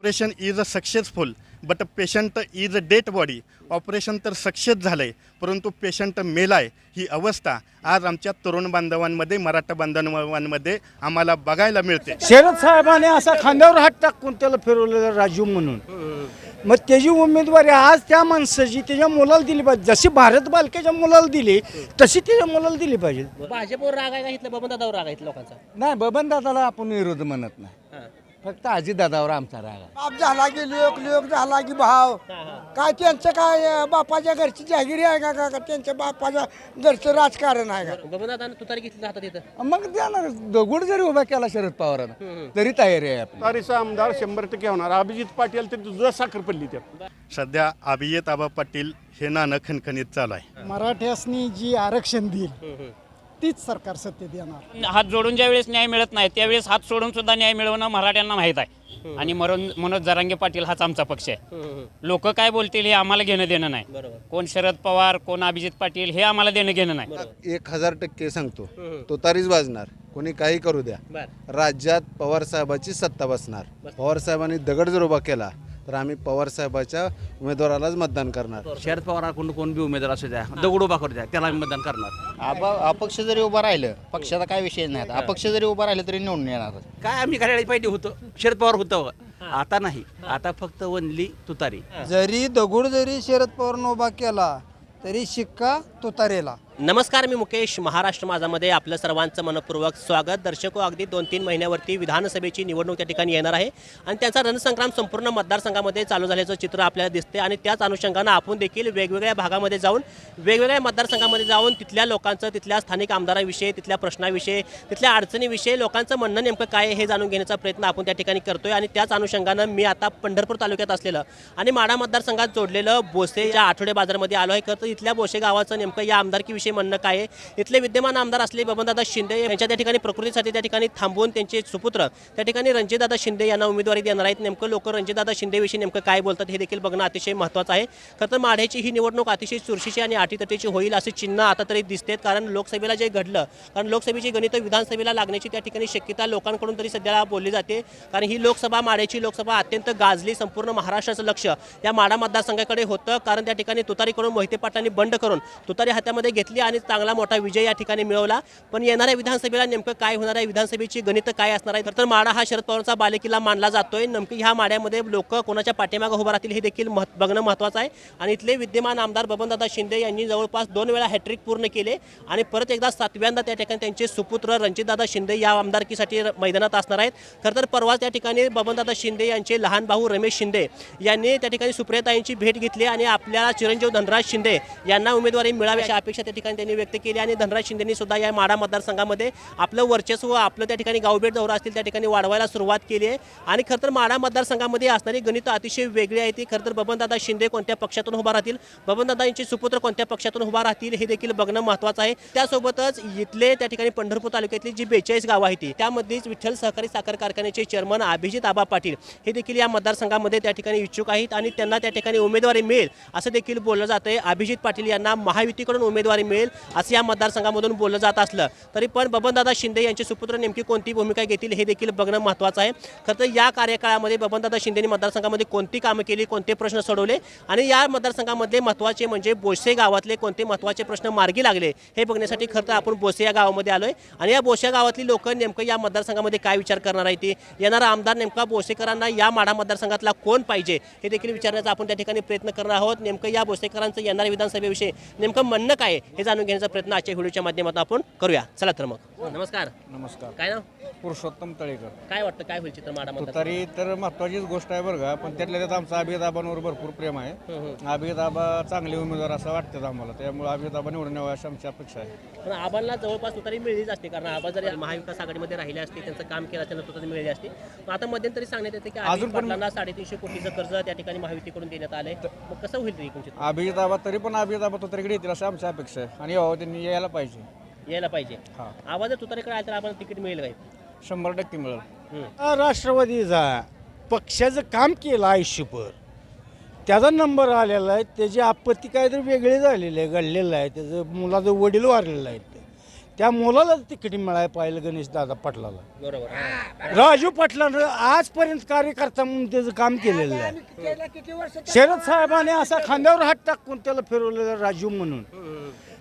Operation is a successful but patient is a dead body. Operation तर success झालं आहे परंतु पेशंट मेलाय ही अवस्था आज आमच्या तरुण बांधवांमध्ये मराठा बांधवांमध्ये आम्हाला बघायला मिळते. शरद साहेबांनी असा खांद्यावर हात टाकून त्याला फिरवलेलं राजू म्हणून. मग त्याची उमेदवारी आज त्या माणसाची त्याच्या मुलाला दिली पाहिजे. जशी भारत बालकेच्या मुलाला दिली तशी त्याच्या मुलाला दिली पाहिजे. भाजपवर राग आहे का इथलं बबन दादावर राग आहे लोकांचा? नाही बबन दादाला आपण विरोध म्हणत नाही. फक्त आजी दादावर आमचा राग आहे. बाप झाला की लोक लोक झाला की भाव. काय त्यांचं काय अं, बापाच्या घरची जागिरी आहे का का का त्यांच्या बापाच्या घरचं राजकारण आहे का? तुतारी घेतली हातात मग देणार दगड जरी उभा केला शरद पवारानं तरी तयारी आहे आपली. तारीचा आमदार शंभर टक्के होणार. अभिजित पाटील ते दुधा साखर पडली त्यात. सध्या अभियत आबा पाटील हे नाणं खणखणीत चालू आहे. मराठ्यासनी जी आरक्षण देईल तीच सरकार सत्तेत येणार हात जोडून ज्या वेळेस न्याय मिळत नाही त्यावेळेस हात सोडून सुद्धा न्याय मिळवणं मराठ्यांना माहीत आहे. आणि मरण मनोज जरांगे पाटील हाच आमचा पक्ष आहे. लोक काय बोलतील हे आम्हाला घेणं देणं नाही. कोण शरद पवार कोण अभिजित पाटील हे आम्हाला देणं घेणं नाही. एक हजार टक्के सांगतो. तो तारीच वाजणार. कोणी काही करू द्या. राज्यात पवार साहेबाची सत्ता बसणार. पवार साहेबांनी दगड जर उभा केला तर आम्ही पवार साहेबाच्या उमेदवारालाच मतदान करणार. शरद पवाराकडून कोण बी उमेदवार असू द्या दगड उभा करू द्या त्याला आम्ही मतदान करणार. आप अपक्ष जरी उभं राहिलं पक्षाचा काय विषय नाही अपक्ष जरी उभं राहिलं तरी निवडून येणार. काय आम्ही करायला पाहिजे होतो? शरद पवार होतं आता नाही. आता फक्त वनली तुतारी. जरी दगड जरी शरद पवारनं उभा केला तरी शिक्का तुतारेला. नमस्कार मी मुकेश महाराष्ट्र माझामध्ये आपलं सर्वांचं मनपूर्वक स्वागत. दर्शको अगदी दोन तीन महिन्यावरती विधानसभेची निवडणूक त्या ठिकाणी येणार आहे आणि त्याचा रणसंग्राम संपूर्ण मतदारसंघामध्ये चालू झाल्याचं चित्र आपल्याला दिसते आणि त्याच अनुषंगानं आपण देखील वेगवेगळ्या भागामध्ये जाऊन वेगवेगळ्या मतदारसंघामध्ये जाऊन तिथल्या लोकांचं तिथल्या स्थानिक आमदाराविषयी तिथल्या प्रश्नाविषयी तिथल्या अडचणीविषयी लोकांचं म्हणणं नेमकं काय हे जाणून घेण्याचा प्रयत्न आपण त्या ठिकाणी करतोय आणि त्याच अनुषंगानं मी आता पंढरपूर तालुक्यात असलेलं आणि माडा मतदारसंघात जोडलेलं बोसे या आठवडे बाजारमध्ये आलो आहे. खरं तर इथल्या बोसे गावाचं नेमकं या आमदारकीविषयी म्हणणं काय आहे? इथले विद्यमान आमदार असले बबनदादा शिंदे यांच्या त्या ठिकाणी प्रकृतीसाठी त्या ठिकाणी थांबवून त्यांचे सुपुत्र त्या ठिकाणी रणजितदादा शिंदे यांना उमेदवारी देणार आहेत. नेमकं लोक रणजितदादा शिंदेविषयी नेमकं काय बोलतात हे देखील बघणं अतिशय महत्त्वाचं आहे. खरं तर माढ्याची ही निवडणूक अतिशय चुरशीची आणि अटीतटीची होईल असे चिन्ह आता तरी दिसतेत कारण लोकसभेला जे घडलं कारण लोकसभेची गणित विधानसभेला लागण्याची त्या ठिकाणी शक्यता लोकांकडून तरी सध्या बोलली जाते. कारण ही लोकसभा माढ्याची लोकसभा अत्यंत गाजली संपूर्ण महाराष्ट्राचं लक्ष या माढा मतदारसंघाकडे होतं. कारण त्या ठिकाणी तुतारीकडून मोहिते पाटलांनी बंड करून तुतारी हातामध्ये घेतली आणि चांगला मोठा विजय या ठिकाणी मिळवला. पण येणाऱ्या विधानसभेला नेमकं काय होणार आहे? विधानसभेची गणित काय असणार आहे? तर माडा हा शरद पवारचा बालेकिल्ला मानला जातोय. नेमकी ह्या माड्यामध्ये लोक कोणाच्या पाठीमागं उभं राहतील हे देखील महत् बघणं महत्त्वाचं आहे. आणि इथले विद्यमान आमदार बबनदादा शिंदे यांनी जवळपास दोन वेळा हॅट्रिक पूर्ण केले. आणि परत एकदा सातव्यांदा त्या ठिकाणी त्यांचे सुपुत्र रणजितदादा शिंदे या आमदारकीसाठी मैदानात असणार आहेत. खरं तर परवा त्या ठिकाणी बबनदादा शिंदे यांचे लहान भाऊ रमेश शिंदे यांनी त्या ठिकाणी सुप्रियाताईंची भेट घेतली आणि आपल्या चिरंजीव धनराज शिंदे यांना उमेदवारी मिळावी अशा अपेक्षा त्या ठिकाणी त्यांनी व्यक्त केली आणि धनराज शिंदेनी सुद्धा या माडा मतदारसंघामध्ये आपलं वर्चस्व आपलं त्या ठिकाणी गावभेट दौरा असतील त्या ठिकाणी वाढवायला सुरुवात केली आहे. आणि खरं तर माडा मतदारसंघामध्ये असणारी गणित अतिशय वेगळी आहे ती. खरं तर बबनदादा शिंदे कोणत्या पक्षातून उभा राहतील? बबनदादा यांचे सुपुत्र कोणत्या पक्षातून उभा राहतील? हे देखील बघणं महत्त्वाचं आहे. त्यासोबतच इथले त्या ठिकाणी पंढरपूर तालुक्यातली जी बेचाळीस गावं आहेत ती त्यामध्येच विठ्ठल सहकारी साखर कारखान्याचे चेअरमन अभिजित आबा पाटील हे देखील या मतदारसंघामध्ये त्या ठिकाणी इच्छुक आहेत. आणि त्यांना त्या ठिकाणी उमेदवारी मिळेल असं देखील बोललं जातंय. अभिजित पाटील यांना महायुतीकडून उमेदवारी मिळेल. असं या मतदारसंघामधून बोललं जात असलं. तरी पण बबनदादा शिंदे यांचे सुपुत्र नेमकी कोणती भूमिका घेतील हे देखील बघणं महत्त्वाचं आहे. खरं तर या कार्यकाळामध्ये बबनदादा शिंदेनी मतदारसंघामध्ये कोणती कामं केली कोणते प्रश्न सोडवले आणि या मतदारसंघामधले महत्त्वाचे म्हणजे बोसे गावातले कोणते महत्त्वाचे प्रश्न मार्गी लागले हे बघण्यासाठी खरं तर आपण बोसे या गावामध्ये आलोय. आणि या बोसे गावातली लोक नेमकं या मतदारसंघामध्ये काय विचार करणार आहे ते? येणारा आमदार नेमका बोसेकरांना या माढा मतदारसंघातला कोण पाहिजे हे देखील विचारण्याचा आपण त्या ठिकाणी प्रयत्न करणार आहोत. नेमकं या बोसेकरांचं येणाऱ्या विधानसभेविषयी नेमकं म्हणणं काय हे जाणून घेण्याचा प्रयत्न आजच्या व्हिडिओच्या माध्यमातून आपण करूया. चला तर मग. नमस्कार. नमस्कार. काय नाव? पुरुषोत्तम तळेकर. काय वाटतं काय होईल चित्र माडा तुतारी तर महत्वाचीच गोष्ट आहे बरं का पण त्यातल्या त्यात आमचा अभियदाबांवर भरपूर प्रेम आहे. अभियदाबा चांगले उमेदवार असं वाटतं आम्हाला त्यामुळे अभियदाबा निवडून यावं अशी आमची अपेक्षा आहे. पण आबांना जवळपास तुतारी मिळलीच असते कारण आबा जरी महाविकास आघाडीमध्ये राहिले असते त्यांचं काम केलं त्यांना तुतारी मिळाली असते. पण आता मध्यंतरी सांगण्यात येते की अजून पण- साडेतीनशे कोटीचं कर्ज त्या ठिकाणी महायुतीकडून देण्यात आलंय. मग कसं होईल एकूण चित्र? अभियदाबा तरी पण अभियदाबा तुतारीकडे येतील अशी आमची अपेक्षा आहे. आणि यावं त्यांनी यायला पाहिजे. यायला पाहिजे. हा. आवाज जर तुतारीकडे आला तर आम्हाला तिकीट मिळेल काय? शंभर टक्के मिळेल. हम्म. राष्ट्रवादीचा पक्षाचं काम केलं आयुष्यभर. त्याचा नंबर आलेला आहे. त्याची आपत्ती काहीतरी वेगळी झालेली आहे घडलेलं आहे. त्याचं मुलाचं वडील वारलेलं आहे. त्या मुलालाच तिकीट मिळायला पाहिजे गणेश दादा पाटलाला. बरोबर. हा. राजू पाटलानं आजपर्यंत कार्यकर्ता म्हणून त्याचं काम केलेलं आहे. शरद साहेबांनी असा खांद्यावर हात टाकून त्याला फिरवलेलं राजू म्हणून.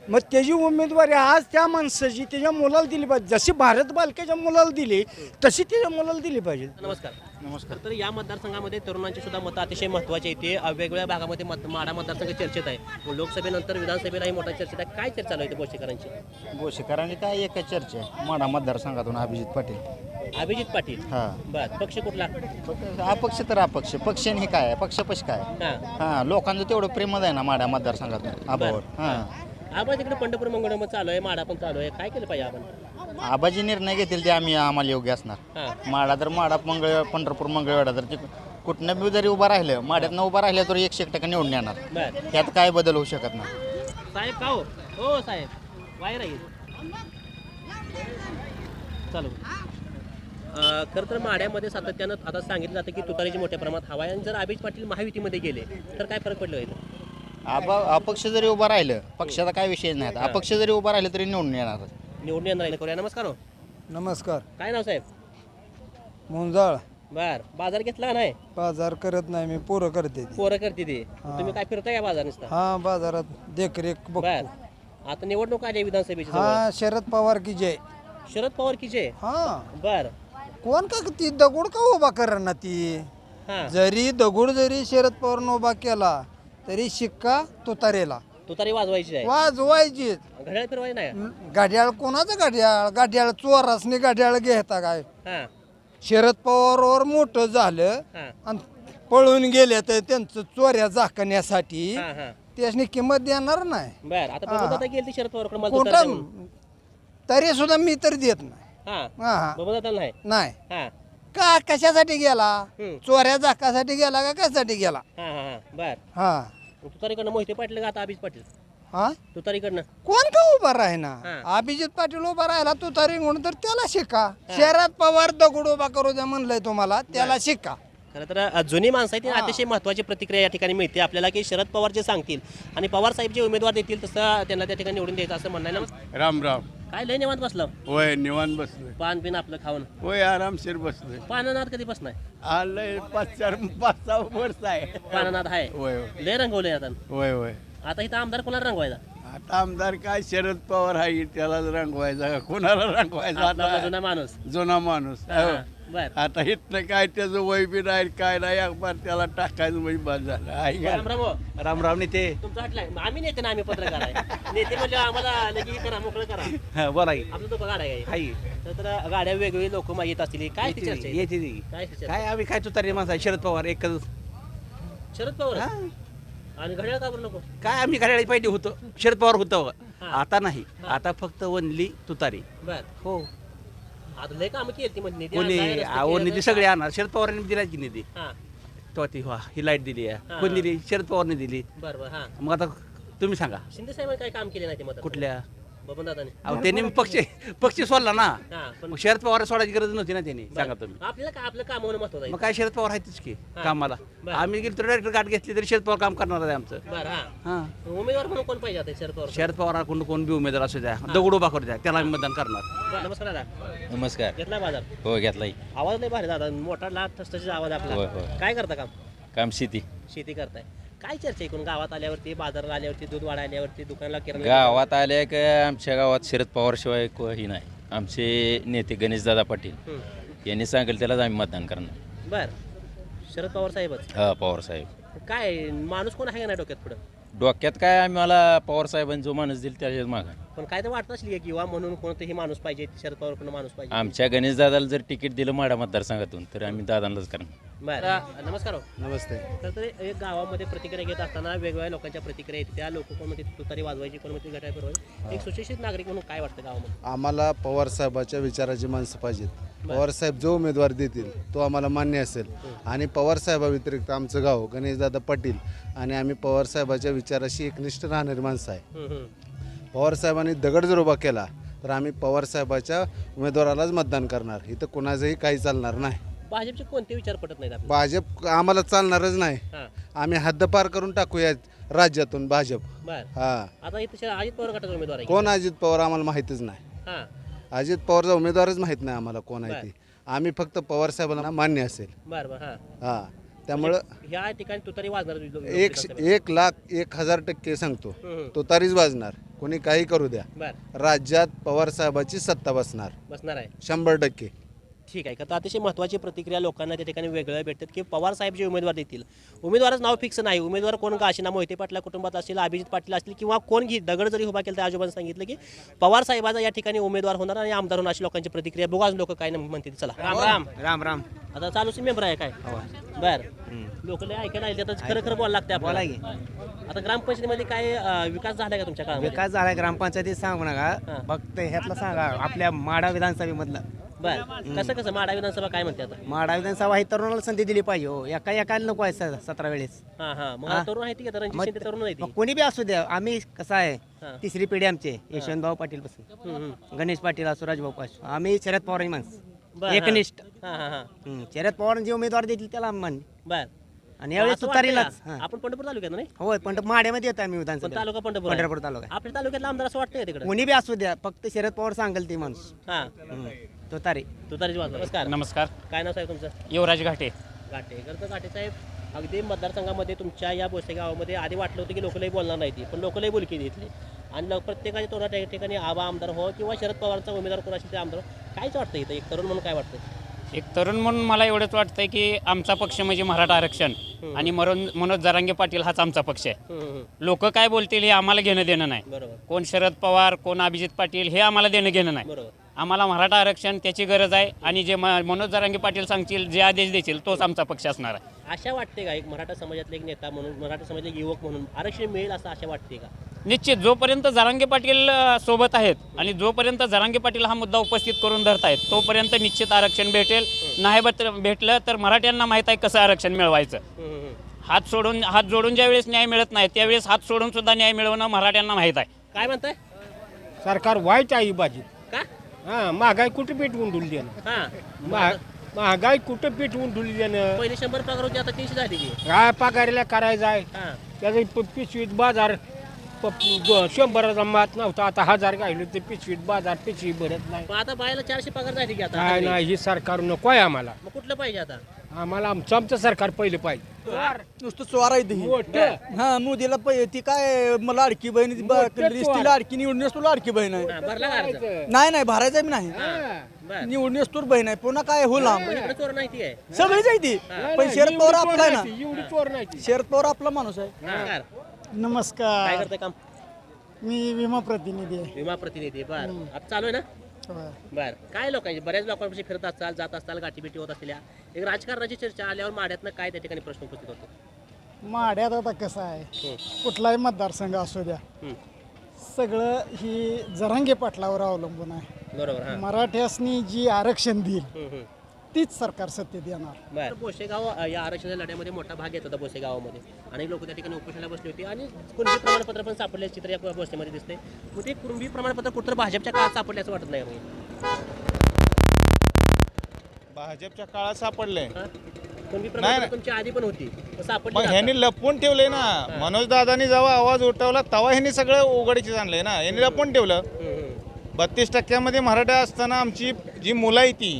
मग त्याची उमेदवारी आज त्या माणसाची त्याच्या मुलाला दिली पाहिजे. जशी भारत बालकेच्या मुलाला दिली तशी त्याच्या मुलाला दिली पाहिजे. नमस्कार. नमस्कार. तर या मतदारसंघामध्ये तरुणांची सुद्धा मतं अतिशय महत्वाची येते वेगवेगळ्या भागामध्ये मत माडा मतदारसंघ चर्चेत आहे. लोकसभेनंतर विधानसभेलाही मोठा चर्चेत आहे. काय चर्चा चालू आहे बोशेकरांची गोशीकरांनी काय एकच चर्चा आहे. माडा मतदारसंघातून अभिजित पाटील. अभिजित पाटील? हा. बर. पक्ष कुठला? अपक्ष तर अपक्ष. पक्षाने हे काय आहे? पक्षपक्ष काय? हा. हा लोकांचं तेवढं प्रेमच आहे ना माड्या मतदारसंघातून. आबावर हा. आपण तिकडे पंढरपूर मंगळ चालू आहे माडा पण चालू आहे. काय केलं पाहिजे आपण? आबाजी निर्णय घेतील ते आम्ही आम्हाला योग्य असणार. माडा तर माडा मंगळ पंढरपूर मंगळवेढा तर ते कुठनं बी जरी उभा राहिलं माड्यातनं उभा राहिलं तर एकशे एक टक्का निवडून येणार. बर. त्यात काय बदल होऊ शकत नाही. साहेब का हो? हो साहेब. बाहेर आहे. चालू. अं, खरं तर माड्यामध्ये सातत्यानं आता सांगितलं जातं की तुतारीची मोठ्या प्रमाणात हवा आहे. आणि जर अभिज पाटील महायुतीमध्ये गेले तर काय फरक पडलं होईल आबा अपक्ष जरी उभा राहिलं पक्षाचा काय विषय नाही अपक्ष जरी उभा राहिलं तरी निवडून येणार. निवडून येणार आहे. करूया नमस्कार हो. नमस्कार. काय नाव साहेब? मुंजाळ. बर. बाजार घेतला का नाही? बाजार करत नाही मी पोरं करते पोरं करते ते. तुम्ही काय फिरताय का बाजार नुसता? हा बाजारात देखरेख बर. आता निवडणूक आली आहे विधानसभेची जवळ. हा शरद पवार की जय. शरद पवार की जे हा. बर. कोण का ती दगड का उभा कर ना ती? हा. जरी दगड जरी शरद पवारनं उभा केला तरी शिक्का तुतारेला. तुतारी वाजवायची आहे. वाजवायची. घड्याळ फिरवायची नाही गाड्याळ कोणाचं गाड्याळ गाड्याळ चोरासनी गाड्याळ घेता काय? हा. शरद पवारवर मोठं झालं हा. आणि पळून गेले तर त्यांचं चोऱ्या झाकण्यासाठी हा हा. त्यासनी किंमत देणार नाही. बर आता बघत आता गेली शरद पवारकडे मला तुतारी द्या म्हणून. कुठं तरी सुद्धा मी तर देत नाही. हा. हा हा. नाही? नाही. हा. का कशासाठी गेला? हम्म. चोऱ्या झाकासाठी गेला का कशासाठी गेला? हा हा हा. बर. हा. तुतारीकडनं मोहिते पाटील का आता अभिज पाटील? हा? तुतारीकडनं. कोण का उभा राहिना? हा. अभिजित पाटील उभा राहिला तू तरी म्हणून तर त्याला शिका. शरद पवार दगड उभा करू द्या म्हणलंय तुम्हाला त्याला शिका. खरं तर अ, जुनी माणसं आहेत ती अतिशय महत्त्वाची प्रतिक्रिया या ठिकाणी मिळते. आपल्याला की शरद पवार जे सांगतील आणि पवार साहेब जे उमेदवार देतील तसं त्यांना त्या ठिकाणी निवडून द्यायचं असं म्हणणं आहे ना राम राम. काय लय निवांत बसलं? होय निवांत बसलोय. पान बिन आपलं खाऊन. होय आरामशीर बसलोय. पानानाथ कधी बसलाय? आलंय पाच चार पाच सहा वर्ष आहे. पानानाथ आहे. होय होय. लय रंगवलंय आता. होय होय. आता इथं आमदार कोणाला रंगवायचा? आता आमदार काय शरद पवार आहे त्याला रंगवायचा. का कोणाला रंगवायचा आपला आता? जुना माणूस. जुना माणूस. हो. बर. आता इथनं काय त्याचं वय बी नाही काय नाही अखबार त्याला टाकायचं म्हणजे बस झालं. आहे का? राम राम हो. राम राम नेते. तुमचं हटलाय आम्ही नेते ना आम्ही पत्रकार आहे. नेते म्हणजे आम्हाला लगी हे करा मोकळं करा. हा, बोला की. आपलं तो गाड्या आहे. तर तर गाड्या वेगवेगळी लोक येत असतील. काय ती चर्चा आहे? येते ती. काय ती चर्चा? काय आम्ही काय तुतारी माणसं आहे, शरद पवार एकच. शरद पवार? हा. आणि घड्याळ का बरं नको? काय आम्ही घड्याळी पाहिजे होतो. शरद पवार होतं. हा. आता नाही. आता फक्त वनली तुतारी. बर. हो. आता लय कामं केली ती म्हणजे निधी कोणी आणलाय, रस्ते अहो केले, निधी सगळे आणणार शरद पवारांनी दिला की निधी. हा. तेव्हा ती वा ही लाइट दिली हा. आहे कोणी दिली? शरद पवारने दिली. बर बर हा. मग आता तुम्ही सांगा. शिंदे साहेबांनी काय काम केले नाही ते मत कुठल्या? अहो त्यांनी मग पक्ष पक्ष सोडला ना. हा पण मग शरद पवार सोडायची गरज नव्हती ना त्यांनी. सांगा तुम्ही. आपल्याला काय आपलं काम होणं महत्वाचं मग आहे काय शरद पवार आहेतच की हा. कामाला. बरं. आम्ही गेलो तर डायरेक्टर गाठ घेतली तरी शरद पवार काम करणार आहे आमचं. बर हा. हा. उमेदवार म्हणून कोण पाहिजे आता शरद पवार शरद पवाराकडून कोण बी उमेदवार असू द्या दगड उभा करू द्या त्याला आम्ही मतदान करणार. बरं, नमस्कार दादा. नमस्कार. घेतला बाजार? हो घेतलाय आवाज नाही भारी दादा मोठा लाट आवाज होय, आपला. होय. काय करता काम? काम शेती. शेती करताय. काय चर्चा एकूण गावात आल्यावरती बाजारात आल्यावरती दूध वाढ आल्यावरती दुकानाला किराणा गावात आले का आमच्या गावात शरद पवार शिवाय कोही नाही. आमचे नेते गणेशदादा पाटील. यांनी सांगेल त्यालाच आम्ही मतदान करणार. बर. शरद पवार साहेबच? हा पवार साहेब. काय माणूस कोण आहे का नाही डोक्यात पुढं? डोक्यात काय आम्हाला पवार साहेबांनी जो माणूस दिला त्याच्याच मागा. पण काय तर वाटत असेल की युवा म्हणून कोणतंही माणूस पाहिजे शरद पवार पण माणूस पाहिजे. आमच्या गणेशदादाला जर तिकीट दिलं माडा मतदारसंघातून तर आम्ही दादांनाच करणार. बर. नमस्कार हो. नमस्ते. तर ते एक गावामध्ये प्रतिक्रिया घेत असताना वेगवेगळ्या लोकांच्या प्रतिक्रिया येतात त्या लोक कोण म्हणते तुतारी वाजवायची कोण म्हणते घटाय फिरवायची. एक सुशिक्षित नागरिक म्हणून काय वाटतं गावामध्ये? आम्हाला पवार साहेबाच्या विचाराची माणसं पाहिजेत. पवार साहेब जो उमेदवार देतील तो आम्हाला मान्य असेल. आणि पवार साहेबाव्यतिरिक्त आमचं गाव गणेशदादा पाटील आणि आम्ही पवार साहेबाच्या विचाराशी एकनिष्ठ राहणारी माणसं आहे. पवार साहेबांनी दगड जर उभा केला तर आम्ही पवार साहेबाच्या उमेदवारालाच मतदान करणार. इथं कुणाचंही काही चालणार नाही. भाजपचे कोणते विचार पटत नाहीत आपल्याला? भाजप आम्हाला चालणारच नाही. हां. आम्ही हद्दपार करून टाकूया राज्यातून भाजप. बर. हा. आता इथं शा- अजित पवार गटाचा उमेदवार आहे. कोण अजित पवार आम्हाला माहितीच नाही. हां. अजित पवारचा उमेदवारच माहीत नाही आम्हाला कोण आहे ती. आम्ही फक्त पवार साहेबांना मान्य असेल. बरं बरं हां. हां. त्यामुळं ह्या ठिकाणी तुतारी वाजणार लोक- एक विधानसभेत. एक लाख एक हजार टक्के सांगतो. हम्म. तो तारीच वाजणार. कोणी काही करू द्या. बरं. राज्यात पवार साहेबाची सत्ता बसणार. बसणार आहे. शंभर टक्के. ठीक आहे. का तर अतिशय महत्त्वाची प्रतिक्रिया लोकांना त्या ठिकाणी वेगळ्या भेटतात की पवार साहेब जे उमेदवार देतील उमेदवारच नाव फिक्स नाही. उमेदवार कोण का असेना मोहिते पाटला कुटुंबात असतील अभिजित पाटील असतील किंवा कोण घे दगड जरी उभा केला तर आजोबांनी सांगितलं की पवार साहेबाचा या ठिकाणी उमेदवार होणार आणि आमदार होणार अशी लोकांची प्रतिक्रिया. बघू आज लोक काय म्हणतील. चला. राम राम. राम राम. आता चालूच मेंबर आहे काय? बर. लोक ऐकायला आले आता खरं खरं बोलायला लागते आपल्याला. आता ग्रामपंचायतीमध्ये काय विकास झालाय का तुमच्या विकास झाला ग्रामपंचायतीत सांगू हां. नका फक्त ह्यातला सांगा. आपल्या माडा विधानसभेमधलं. बर. कसं कसं? माडा विधानसभा काय म्हणते आता? माडा विधानसभा ही तरुणाला संधी दिली पाहिजे हो. एका एकाला नको आहे स- सतरा वेळेस. हा हा. मग हा. तरुण आहे ती का रणजित मग- शिंदे तरुण आहे ती मग कोणी बी असू द्या. आम्ही कसं आहे. तिसरी पिढी आमचे यशवंतभाऊ पाटील पासून. हम्म, हम्म. गणेश पाटील सुराज भाऊ पासून आम्ही शरद पवार माणसं. बर, एकनिष्ठ. हा हा हा. हम्म, शरद पवार जे उमेदवार देतील त्याला मान्य. बर. आणि यावेळेस असं वाटतंय तुतारीलाच का? हां. आपण पंढरपूर तालुक्यात नाही? होय पण माड्यामध्ये येतो आम्ही पण विधानसभा तालुका पंढरपूर आहे. पंढरपूर तालुका आपल्या तालुक्यातला आमदार असं वाटतंय तिकडे? कोणी बी असू द्या फक्त शरद पवार सांगेल ते माणूस. हा. हम्म. तुतारी. तुतारीची वाजवा नमस्कार. नमस्कार. काय नाव साहेब तुमचं? युवराज घाटे. घाटे. तर घाटे साहेब अगदी मतदारसंघामध्ये तुमच्या या बोसे गावामध्ये आधी वाटलं होतं की लोकलही बोलणार नाही ती पण लोकलही बोलकी इथली आणि लोक प्रत्येकाच्या तोंडात त्या ठिकाणी आबा आमदार हो किंवा शरद पवारचा उमेदवार कोण असेल ते आमदार हो. कायच वाटतं इथं. एक तरुण म्हणून काय वाटतं एक तरुण म्हणून मला एवढंच वाटतंय की आमचा पक्ष म्हणजे मराठा आरक्षण. आणि मरोन मनोज जरांगे पाटील हाच आमचा पक्ष आहे. लोक काय बोलतील हे आम्हाला घेणं देणं नाही. बरोबर. कोण शरद पवार कोण अभिजित पाटील हे आम्हाला देणं घेणं नाही. बरोबर. आम्हाला मराठा आरक्षण त्याची गरज आहे आणि जे म- मनोज जरांगे पाटील सांगतील जे आदेश देतील तोच आमचा पक्ष असणार आहे. आशा वाटते का एक मराठा समाजातले एक नेता म्हणून मराठा समाजातले एक युवक म्हणून आरक्षण मिळेल असं आशा वाटते का? निश्चित. जोपर्यंत जरांगे पाटील अ, सोबत आहेत आणि जोपर्यंत जरांगे पाटील हा मुद्दा उपस्थित करून धरतायत तोपर्यंत निश्चित आरक्षण भेटेल. नाही बत- भेटलं तर मराठ्यांना माहीत आहे कसं आरक्षण मिळवायचं. हम्म, हम्म, हम्म. हात सोडून हात जोडून ज्या वेळेस न्याय मिळत नाही त्यावेळेस हात सोडून सुद्धा न्याय मिळवणं मराठ्यांना माहीत आहे. काय म्हणताय? सरकार वाईट आहे बाजी. का? हा महागाई कुठं पेटवून देणं हा. महा- महागाई कुठं पेटवून डुली देणं पहिले शंभर पगार होती आता तीनशे झाली की. काय पगारीला करायचं आहे. हा. त्याचं प- पिशवीत बाजार प- ग- शंभराचा मात नव्हता आता हजार गायलो ते पिशवीत बाजार पिशवी भरत नाही. मग आता बायला चारशे पगार झाली की आता काय नाही ही सरकार नको आहे आम्हाला. मग कुठलं पाहिजे आता? आम्हाला आमचं आमचं सरकार पहिलं पाहिजे. नुसतं चोर आहे ती. मोठं. हा मोदीला पै ती काय मला लाडकी बहीण ती बा- मोठं चोर. लाडकी निवडून तू लाडकी बहीण आहे. हा, भरला का अर्ज? नाही नाही भरायचं बी नाही. बर. निवडून तूर बहीण आहे. पुन्हा काय हो लांब? इकडे चोर नाही ती आहे. सगळीच आहे ती. पण शरद पवार आपला आहे ना. एवढी चोर नाही ती. शरद पवार आपला माणूस आहे. नमस्कार. काय नमस्कार करते काम? मी विमा प्रतिनिधी आहे. विमा प्रतिनिधी बर. आता चालू आहे ना? बर. काय लोकांची बऱ्याच लोकांपाशी फिरत असताल जात असताल गाठी बिटी होत असलेल्या एक राजकारणाची चर्चा आल्यावर माड्यातनं काय त्या ठिकाणी प्रश्न उपस्थित होतो? माड्यात आता कसं आहे. कुठलाही मतदारसंघ असू द्या. सगळं ही जरांगे पाटलावर अवलंबून आहे. बरोबर हा. मराठ्यासनी जी आरक्षण देईल हम्म. तीच सरकार सत्तेत येणार. बर. बोसेगाव अ, या आरक्षणाच्या लढ्यामध्ये मोठा भाग घेत होता बोसेगावामध्ये. अनेक लोक त्या ठिकाणी उपोषणाला बसले होते आणि कुणबी प्रमाणपत्र पण सापडले चित्र या बोसेमध्ये दिसते मग ते कुणबी प्रमाणपत्र कुठं भाजपच्या काळात सापडले असं वाटत नाही मग? भाजपच्या काळात सापडले. हा? कुणबी प्रमाणपत्र तुमच्या आधी पण होती. मग मग ह्यांनी लपवून ठेवले ना. मनोज दादानी जेव्हा आवाज उठवला तेव्हा ह्यांनी सगळं उघडीचे आणलंय ना. यांनी लपवून ठेवलं. बत्तीस टक्क्यामध्ये मराठा असताना आमची जी मुलं आहे ती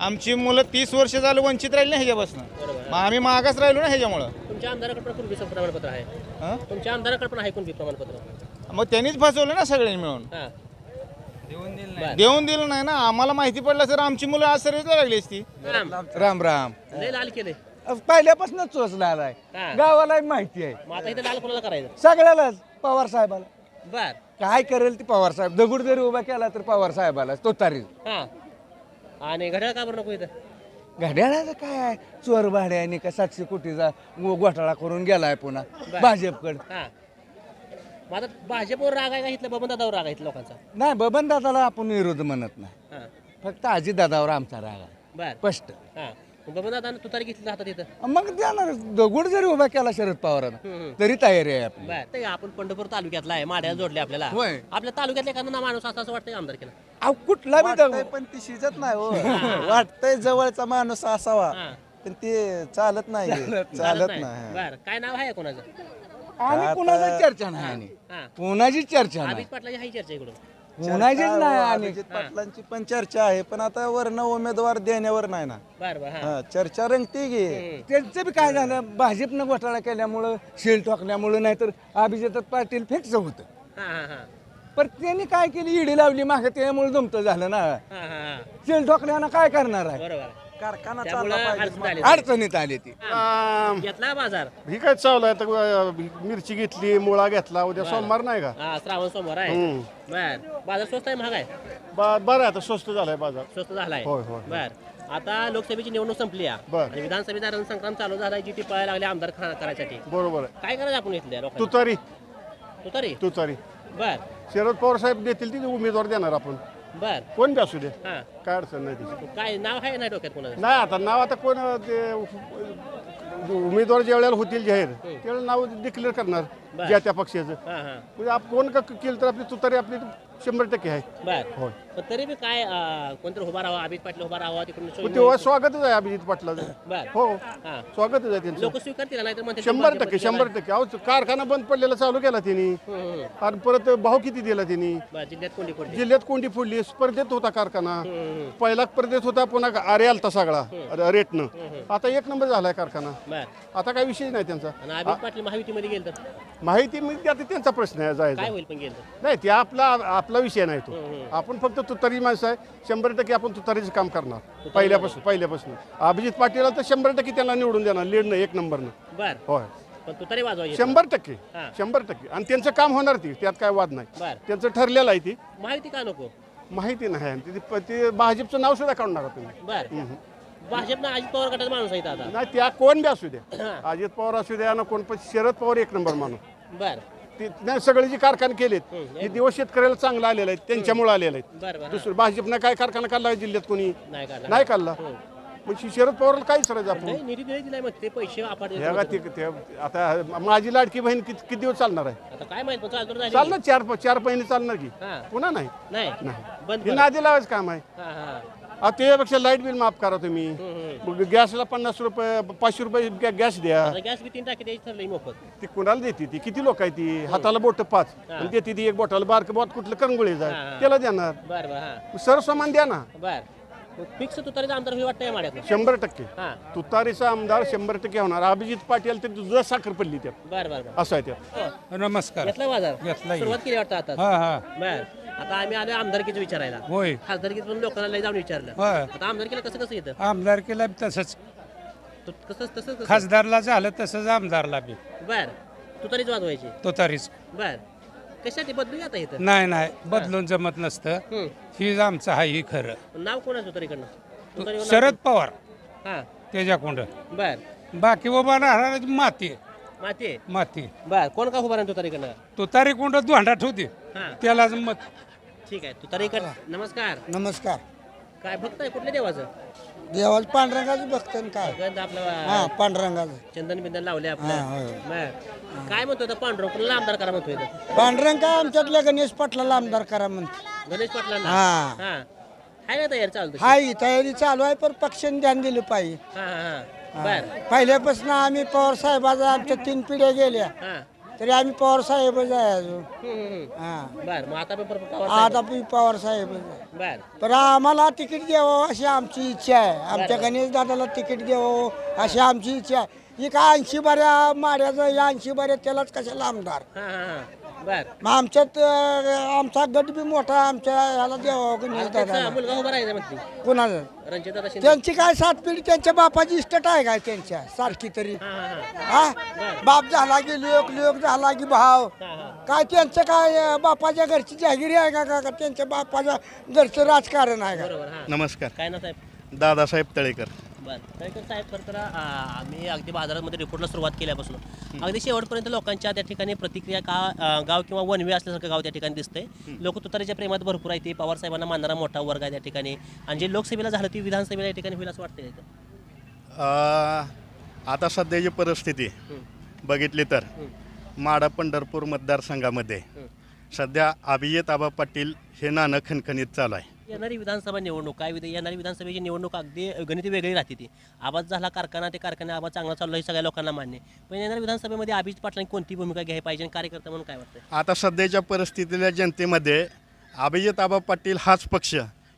आमची मुलं तीस वर्ष झालं वंचित राहिली ना ह्याच्यापासून. मग आम्ही मागास राहिलो ना ह्याच्यामुळं. तुमच्या आमदाराकडे पण कुणबी प्रमाणपत्र आहे. हं? तुमच्या आमदाराकडे पण आहे कुणबी प्रमाणपत्र. मग त्यांनीच फसवलं ना सगळ्यांनी मिळून. हा. देऊन दिलं नाही. ना. आम्हाला माहिती पडलं तर आमची मुलं आज सर्विसला लागली असती. राम. राम राम. लय लाल केले. पहिल्यापासून चोचला आलाय हा. गावाला माहिती आहे. मग आता इथे लाल कोणाला करायचं? सगळ्यालाच पवार साहेबाला. बर. काय करेल ती पवार साहेब? दगड जरी उभा केला तर पवार साहेबाला तो तारी. हा. आणि घड्याळ का बरं नको इथं? घड्याळाचं काय? आहे? चोर भाड्याने का सातशे कोटीचा गो- घोटाळा करून गेलाय पुन्हा. भाजपकडे. हा. आता भाजपवर राग आहे का इथलं? बबन दादावर राग आहे इथल्या लोकांचा? नाही बबन दादाला आपण विरोध म्हणत नाही. हा. फक्त आजी दादावर आमचा राग आहे. बर. स्पष्ट. हा. बबन दादा तुतारी घेतली हातात इथं मग देणार दगड जरी उभा केला शरद पवारांना हम्म. तरी तयारी आहे आपली. बर ते आपण पंढरपूर तालुक्यातला आहे माड्याला जोडले आपल्याला. होय. आपल्या तालुक्यातल्या एखादा ना माणूस असा असं वाटतं आमदार केला अहो कुठला बी दगड. पण ती शिजत नाही हो. वाटतंय जवळचा माणूस असावा हा. पण ते चालत नाही. चालत नाही. बर काय नाव आहे कोणाचं? आणि कुणाची चर्चा नाही आणि हा. कोणाची चर्चा नाही. अभिज पाटलाची हाही चर्चा इकडून. होणारच नाही अभिजित पाटलांची पण चर्चा आहे पण आता वरनं उमेदवार देण्यावर नाही ना. बरं बरं हां. हा, चर्चा रंगती गे त्यांचं बी काय झालं भाजपनं घोटाळा केल्यामुळं शेल टाकल्यामुळं नाहीतर अभिजित पाटील फिक्स होतं. हां हां हां. पण त्यांनी काय केली ईडी लावली मागे त्यामुळे जमतं झालं ना. हां हां हां. शेल टाकल्यानं काय करणार आहे? बरोबर आहे. कारखाना त्यामुळं चालला पाहिजे अडचण आली. अडचणीत आली ती. घेतला बाजार? ही काय चालू आहे? आता मिरची घेतली मुळा घेतला उद्या सोमवार नाही का? हा श्रावण सोमवार आहे. बर. बाजार स्वस्त आहे महाग आहे? बरं आहे आता स्वस्त झालाय बाजार. स्वस्त झालाय. होय, होय. बर. आता लोकसभेची निवडणूक संपली आहे. बर. आणि विधानसभेचा रणसंग्राम चालू झालाय जी ती पळायला लागले आमदार खा- करायसाठी. बरोबर आहे. काय करायचं आपण इथल्या लोकांना? तुतारी. तू तरी तुतारी. बर. शरद पवार साहेब देतील ती उमेदवार देणार आपण. बर. कोण बी असू दे. हा. काय अडचण नाही त्याची काय नाव आहे नाही डोक्यात कोणाचं? नाही आता नाव आता कोण ते उमेदवार ज्या वेळेला होतील जाहीर त्यावेळेला नाव डिक्लेअर करणार. ज्या त्या पक्षाचं. हा हा. म्हणजे आप कोण का केलं तर आपली तुतारी आपली शंभर टक्के आहे. बर. होय. पण तरी बी काय अं, कोणतरी उभा राहावा अभित पाटील उभा राहावा तिकडून तेव्हा स्वागतच आहे अभिजित पाटलाचं. बर. हो हा. स्वागतच आहे त्यांचं. लोक स्वीकारतील म्हणते शंभर टक्के शंभर टक्के. अहो कारखाना बंद पडलेला चालू केला त्यांनी. आणि परत भाव किती दिला त्यांनी? जिल्ह्यात कोणी कोणती जिल्ह्यात कोंडी फोडली. स्पर्धेत होता कारखाना. पहिला स्पर्धेत होता पुन्हा आरे आलता सगळा. रेटनं. आता एक नंबर झालाय कारखाना. बर. आता काही विषय नाही त्यांचा. आणि अभित पाटील महायुतीमध्ये गेलं तर? माहिती मी आता त्यांचा प्रश्न आहे काय जायचा होईल पण गेलं तर? नाही ते आपला आपला विषय नाही तो. आपण फक्त तुतारी माणसं आहे शंभर टक्के आपण तुतारीचं काम करणार. पहिल्यापासून पहिल्यापासून. अभिजित पाटील तर शंभर टक्के त्यांना निवडून देणार लीडनं एक नंबरनं. बर. होय. पण वाजवायची शंभर टक्के हा. शंभर टक्के. आणि त्यांचं काम होणार ती त्यात काय वाद नाही. बर. त्यांचं ठरलेलं आहे ती. माहिती का नको? माहिती नाही. आणि ती- ती ते भाजपचं नाव सुद्धा काढून नका तुम्ही. बर. भाजपनं अजित पवार गटाचा माणूस आहे आता. नाही त्या कोण बी असू द्या. अजित पवार असू द्या ना कोण पण शरद पवार एक नंबर माणूस. बर. ते नाही सगळे जे कारखाने केलेत हे दिवस शेतकऱ्याला चांगलं आलेलं आहे त्यांच्यामुळे आलेलं आहे. बर बर. दुसरं भाजपनं काय कारखाना काढला जिल्ह्यात कोणी? नाही काढला. मग शि- शरद पवारला काय करायचं आपण? नाही निधी दिले दिलाय मग ते पैसे आपण हे बघा ते- ते- आता माझी लाडकी बहीण किती किती दिवस चालणार आहे? आता काय माहीत पण चालतो झाली. चालणार चार चार महिने चालणार की. हा. पुन्हा नाही? नाही. नाही. बंद हे कर. नादी लावायचं काम आहे. हा हा. आता त्याच्यापेक्षा लाइट बिल माफ करा तुम्ही. मग गॅसला पन्नास रुपये पाचशे रुपये गॅ- गॅस द्या. आता गॅस बी तीन टाकी द्यायची ठरलंय मोफत. ती कुणाला देते ती? किती लोक आहे ती? हाताला बोट पाच. आणि देते ती एक बोटाला बारक बोट कुठलं? करंगुळे हा, जाय हा. त्याला देणार. बर बर हा. सर्वसामान द्या ना. बर. फिक्स तू तरी आमदार होईल वाटतंय माड्यात शंभर टक्के. हा. तुतारीचा आमदार शंभर टक्के होणार. अभिजित पाटील तर दुधा साखर पडली त्यात. बर बर बर. असं आहे त्यात. नमस्कार. घेतला बाजार. घेतलाय. सुरुवात केली वाटतं आता. हा हा. बर. आता आम्ही आलो आमदारकीचं विचारायला. होय. खासदारकीत पण लोकांना लय जाऊन विचारलं. होय. आता आमदारकीला कसं कसं येतं? आमदार केला तसंच. तू कसं तसं कसं खासदारला झालं तसंच आमदारला बी. बर. तू तरीच वाजवायची. तो तरीच. बर. कशासाठी बदलू आता इथं. नाही नाही. बदलून जमत नसतं. हम्म. ही आमचं आहे ही खरं. नाव कोणाचं तरीकडनं तुतारीवर नाव शरद पवार? हा. त्याच्याकडं बर. बाकी उभा राहणार माती. माती. माती. बर. कोण का उभा राहतो तुतारीकडनं तो तारी कोंड दोंडा ठेवते हा. त्यालाच मत ठीक आहे. तुतारीकड नमस्कार. नमस्कार. काय भक्त आहे कुठल्या देवाचं? देवाला पांढरंगाचं बघतं काय. गंध हा आपलं चंदन बिंदन लावले हा, आपलं होय. बर. काय म्हणतो पांडुरंग? कुणाला आमदार करा म्हणतोय इथं? पांढरंग काय आमच्यातल्या गणेश पाटलाला आमदार करा म्हणते गणेश पाटलांना? हा. हा. आहे ना तयार चालतो तयारी चालू आहे पण पक्षाने ध्यान दिलं पाहिजे. हा हा. हा. बर. पहिल्यापासून आम्ही पवार साहेबाचा आमच्या तीन पिढ्या गेल्या. हा. तरी आम्ही पवार साहेबच आहे अजून. हा. बर मग आता पण पवार आता पण पवार साहेबच आहे. साहेब. बर. पण आम्हाला तिकीट द्यावं अशी आमची इच्छा आहे. आमच्या गणेश दादाला तिकीट द्यावं अशी आमची इच्छा आहे. ही काय ऐंशी बऱ्या माड्याचं या ऐंशी बऱ्या त्यालाच कशाला आमदार? हा हा हा. बर. मग आमच्यात अं, आमचा गट बी मोठा आमच्या ह्याला द्यावं गणेश आता त्याचा दादाला? मुलगा उभा राहायचा म्हणते. कुणाचं रणजित दादा शिंदे. त्यांची काय सात पिढी त्यांच्या बापाची इस्टेट आहे काय त्यांच्या? सारखी तरी. हा हा हा. हा? बाप झाला की लोक लोक झाला की भाव. काय त्यांचं काय अं, बापाच्या घरची जागिरी आहे का का का त्यांच्या बापाच्या घरचं राजकारण आहे का? बरोबर हा. नमस्कार. काय ना साहेब? दादासाहेब तळेकर. बर. तळेकर साहेब खरं तर आ, आम्ही अगदी बाजारामध्ये रिपोर्टला सुरुवात केल्यापासून. अगदी शेवटपर्यंत लोकांच्या त्या ठिकाणी प्रतिक्रिया का आ, गाव किंवा वनवे असल्यासारखं गाव त्या ठिकाणी दिसतंय. लोक तुतारीच्या प्रेमात भरपूर आहे ते पवार साहेबांना मानणारा मोठा वर्ग आहे त्या ठिकाणी. आणि जे लोकसभेला झालं ती विधानसभेला या ठिकाणी होईल असं वाटतंय इथं. अ, आता सध्याची परिस्थिती बघितली तर माडा पंढरपूर मतदारसंघामध्ये सध्या अभिजित आबा पाटील हे नाणं खणखणीत चालू आहे. येणारी विधानसभा निवडणूक काय विध- येणारी विधानसभेची निवडणूक अगदी गणिती वेगळी राहते ती. आवाज झाला कारखाना ते कारखाना आवाज चांगला चालला हे सगळ्या लोकांना मान्य पण येणाऱ्या विधानसभेमध्ये अभिजित पाटलांनी कोणती भूमिका घ्यायला पाहिजे आणि कार्यकर्ता म्हणून काय वाटतं आता सध्याच्या परिस्थितीच्या जनतेमध्ये अभिजित आबा पाटील हाच पक्ष.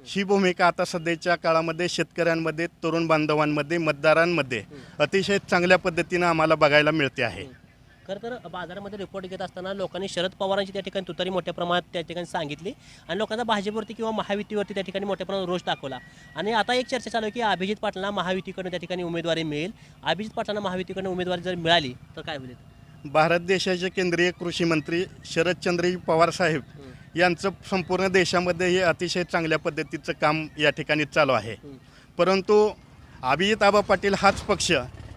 ही भूमिका आता सध्याच्या काळामध्ये शेतकऱ्यांमध्ये तरुण बांधवांमध्ये मतदारांमध्ये अतिशय चांगल्या पद्धतीनं आम्हाला बघायला मिळते आहे. खरं तर बाजारामध्ये रिपोर्ट घेत असताना लोकांनी शरद पवारांची त्या ठिकाणी तुतारी मोठ्या प्रमाणात त्या ठिकाणी सांगितली आणि लोकांचा भाजपवरती किंवा महायुतीवरती त्या ठिकाणी मोठ्या प्रमाणात रोष दाखवला. आणि आता एक चर्चा चालू आहे की अभिजित पाटलांना महायुतीकडून त्या ठिकाणी उमेदवारी मिळेल. अभिजित पाटलांना महायुतीकडून उमेदवारी जर मिळाली तर काय होईल भारत देशाचे केंद्रीय कृषी मंत्री शरदचंद्रजी पवार साहेब यांचं संपूर्ण देशामध्ये हे अतिशय चांगल्या पद्धतीचं काम या ठिकाणी चालू आहे. परंतु अभिजित आबा पाटील हाच पक्ष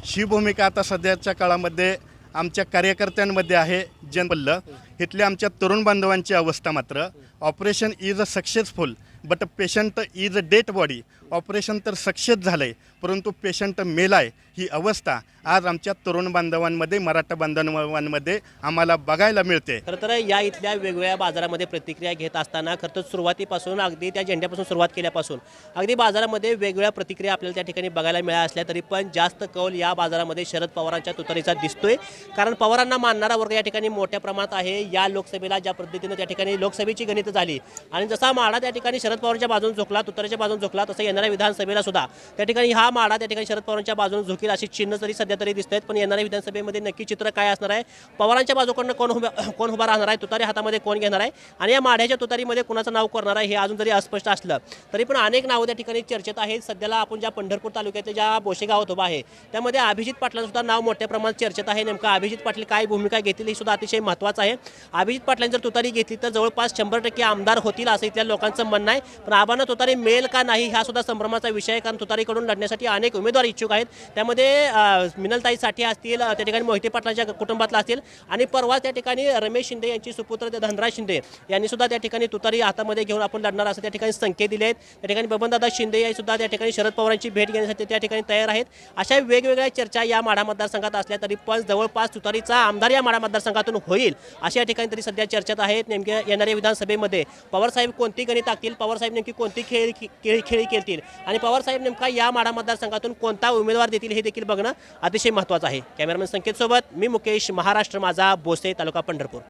ही भूमिका आता सध्याच्या काळामध्ये आमच्या कार्यकर्त्यांमध्ये आहे जनपल्ल इथल्या आमच्या तरुण बांधवांची अवस्था मात्र. Operation is a successful but patient is a dead body operation तर सक्सेस झालं आहे परंतु पेशंट मेला आहे ही अवस्था आज आमच्या तरुण बांधवांमध्ये मराठा बांधवांमध्ये आम्हाला बघायला मिळते. खरं तर या इथल्या वेगवेगळ्या बाजारामध्ये प्रतिक्रिया घेत असताना खरं तर सुरुवातीपासून अगदी त्या झेंड्यापासून सुरुवात केल्यापासून अगदी बाजारामध्ये वेगवेगळ्या प्रतिक्रिया आपल्याला त्या ठिकाणी बघायला मिळाल्या असल्या तरी पण जास्त कौल या बाजारामध्ये शरद पवारांच्या तुतारीचा दिसतोय. कारण पवारांना मानणारा वर्ग या ठिकाणी मोठ्या प्रमाणात आहे. या लोकसभेला ज्या पद्धतीनं त्या ठिकाणी लोकसभेची गणित झाली आणि जसा माडा त्या ठिकाणी शरद पवारांच्या बाजून झोकला तुतारीच्या बाजून झोकला तसं येणार येणाऱ्या विधानसभेला सुद्धा. त्या ठिकाणी हा माडा त्या ठिकाणी शरद पवारांच्या बाजूने झोकील अशी चिन्ह तरी सध्या तरी दिसत आहेत पण येणाऱ्या विधानसभेमध्ये नक्की चित्र काय असणार आहे? पवारांच्या बाजूकडनं कोण उभा कोण उभा राहणार आहे? तुतारी हातामध्ये कोण घेणार आहे? आणि या माढ्याच्या तुतारीमध्ये कोणाचं नाव करणार आहे हे अजून जरी अस्पष्ट असलं तरी पण अनेक नावं त्या ठिकाणी चर्चेत आहेत. सध्याला आपण ज्या पंढरपूर तालुक्यातल्या ज्या बोशे गावात उभा आहे त्यामध्ये अभिजित पाटलांचं सुद्धा नाव मोठ्या प्रमाणात चर्चेत आहे. नेमकं अभिजित पाटील काय भूमिका घेतील हे सुद्धा अतिशय महत्त्वाचं आहे. अभिजित पाटलांनी जर तुतारी घेतली तर जवळपास शंभर टक्के आमदार होतील असं इथल्या लोकांचं म्हणणं आहे. पण आबांना तुतारी मिळेल का नाही हा सुद्धा संभ्रमाचा विषय आहे. कारण तुतारीकडून लढण्यासाठी अनेक उमेदवार इच्छुक आहेत. त्यामध्ये मिनलताई साठे असतील त्या ठिकाणी मोहिते पाटलांच्या कुटुंबातला असतील. आणि परवा त्या ठिकाणी रमेश शिंदे यांची सुपुत्र धनराज शिंदे यांनी सुद्धा त्या ठिकाणी तुतारी हातामध्ये घेऊन आपण लढणार असं त्या ठिकाणी संकेत दिले आहेत. त्या ठिकाणी बबनदादा शिंदे हे सुद्धा त्या ठिकाणी शरद पवारांची भेट घेण्यासाठी त्या ठिकाणी तयार आहेत. अशा वेगवेगळ्या चर्चा या माढा मतदारसंघात असल्या तरी पण जवळपास तुतारीचा आमदार या माढा मतदारसंघातून होईल अशा या ठिकाणी तरी सध्या चर्चेत आहेत. नेमक्या येणाऱ्या विधानसभेमध्ये पवारसाहेब कोणती गणित टाकतील पवारसाहेब नेमकी कोणती खेळ खेळी खेळी खेळतील? आणि पवारसाहेब नेमका या माढा मतदारसंघातून कोणता उमेदवार देतील हे देखील बघणं अतिशय महत्त्वाचं आहे. कॅमेरामॅन संकेतसोबत मी मुकेश महाराष्ट्र माझा बोसे तालुका पंढरपूर.